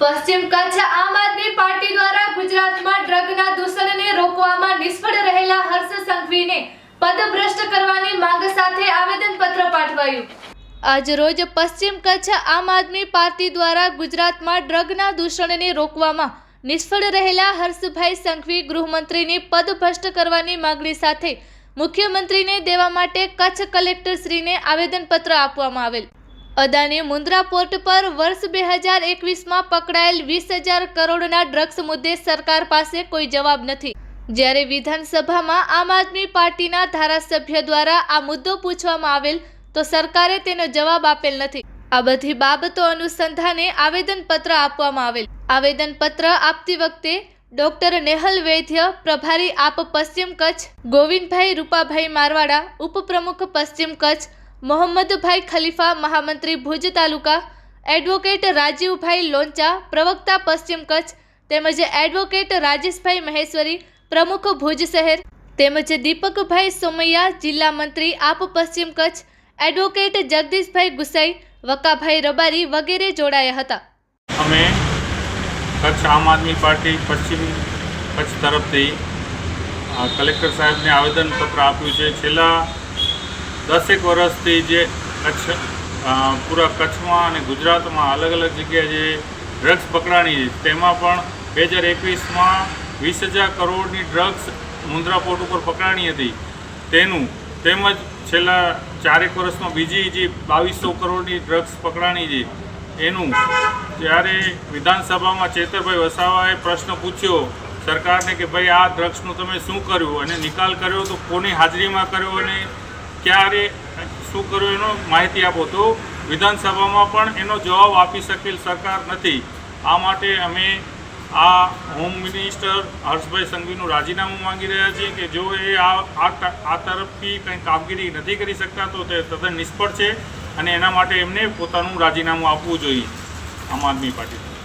પશ્ચિમ કચ્છ આમ આદમી પાર્ટી દ્વારા ગુજરાતમાં ડ્રગના દૂષણને રોકવામાં નિષ્ફળ રહેલા હર્ષ સંઘવીને પદભ્રષ્ટ કરવાની માંગ સાથે આવેદનપત્ર પાઠવાયું. આજ રોજ પશ્ચિમ કચ્છ આમ આદમી પાર્ટી દ્વારા ગુજરાતમાં ડ્રગના દૂષણને રોકવામાં નિષ્ફળ રહેલા હર્ષભાઈ સંઘવી ગૃહમંત્રીની પદભ્રષ્ટ કરવાની માંગણી સાથે મુખ્યમંત્રીને દેવા માટે કચ્છ કલેક્ટરશ્રીને આવેદનપત્ર આપવામાં આવેલ. અદાણી મુન્દ્રા પોર્ટ પર વર્ષ બે હજાર એકવીસમાં પકડાયેલ વીસ હજાર કરોડના ડ્રગ્સ મુદ્દે સરકાર પાસે કોઈ જવાબ નથી. જ્યારે વિધાનસભામાં આમ આદમી પાર્ટીના ધારાસભ્ય દ્વારા આ મુદ્દો પૂછવામાં આવેલ, તો સરકારે તેનો જવાબ આપેલ નથી. આ બધી બાબતો અનુસંધાને આવેદનપત્ર આપવામાં આવેલ. આવેદનપત્ર આપતી વખતે ડોક્ટર નેહલ વૈદ્ય, પ્રભારી આપ પશ્ચિમ કચ્છ, ગોવિંદભાઈ રૂપાભાઈ મારવાડા, ઉપપ્રમુખ પશ્ચિમ કચ્છ મોહમ્મદભાઈ ખલીફા, મહામંત્રી ભુજ તાલુકા, એડવોકેટ રાજીવભાઈ લોંચા, પ્રવક્તા પશ્ચિમ કચ્છ, તેમજ એડવોકેટ રાજેશભાઈ મહેશ્વરી, પ્રમુખ ભુજ શહેર, તેમજ દીપકભાઈ સોમૈયા, જિલ્લા મંત્રી આપ પશ્ચિમ કચ્છ, એડવોકેટ જગદીશભાઈ ગુસાઈ વકાભાઈ રબારી વગેરે જોડાયા હતા. અમે કચ્છ આમ આદમી પાર્ટી પશ્ચિમ કચ્છ તરફથી કલેક્ટર સાહેબને આવેદનપત્ર આપ્યું છે. છેલ્લા દસેક વર્ષથી જે કચ્છ પૂરા કચ્છમાં અને ગુજરાતમાં અલગ અલગ જગ્યાએ જે ડ્રગ્સ પકડાણી છે, તેમાં પણ બે હજાર એકવીસમાં વીસ હજાર કરોડની ડ્રગ્સ મુન્દ્રા પોર્ટ ઉપર પકડાણી હતી. તેનું તેમજ છેલ્લા ચારેક વર્ષમાં બીજી જે બાવીસો કરોડની ડ્રગ્સ પકડાણી છે, એનું જ્યારે વિધાનસભામાં ચેતરભાઈ વસાવાએ પ્રશ્ન પૂછ્યો સરકારને કે ભાઈ આ ડ્રગ્સનું તમે શું કર્યું? અને નિકાલ કર્યો તો કોની હાજરીમાં કર્યો અને ક્યારે, શું કર્યું એનો માહિતી આપો. તો વિધાનસભામાં પણ એનો જવાબ આપી શકેલ સરકાર નથી. આ માટે અમે આ હોમ મિનિસ્ટર હર્ષભાઈ સંઘવીનું રાજીનામું માંગી રહ્યા છીએ કે જો એ આ આ તરફથી કંઈ કામગીરી નથી કરી શકતા, તો તે તદ્દન નિષ્ફળ છે અને એના માટે એમને પોતાનું રાજીનામું આપવું જોઈએ આમ આદમી પાર્ટી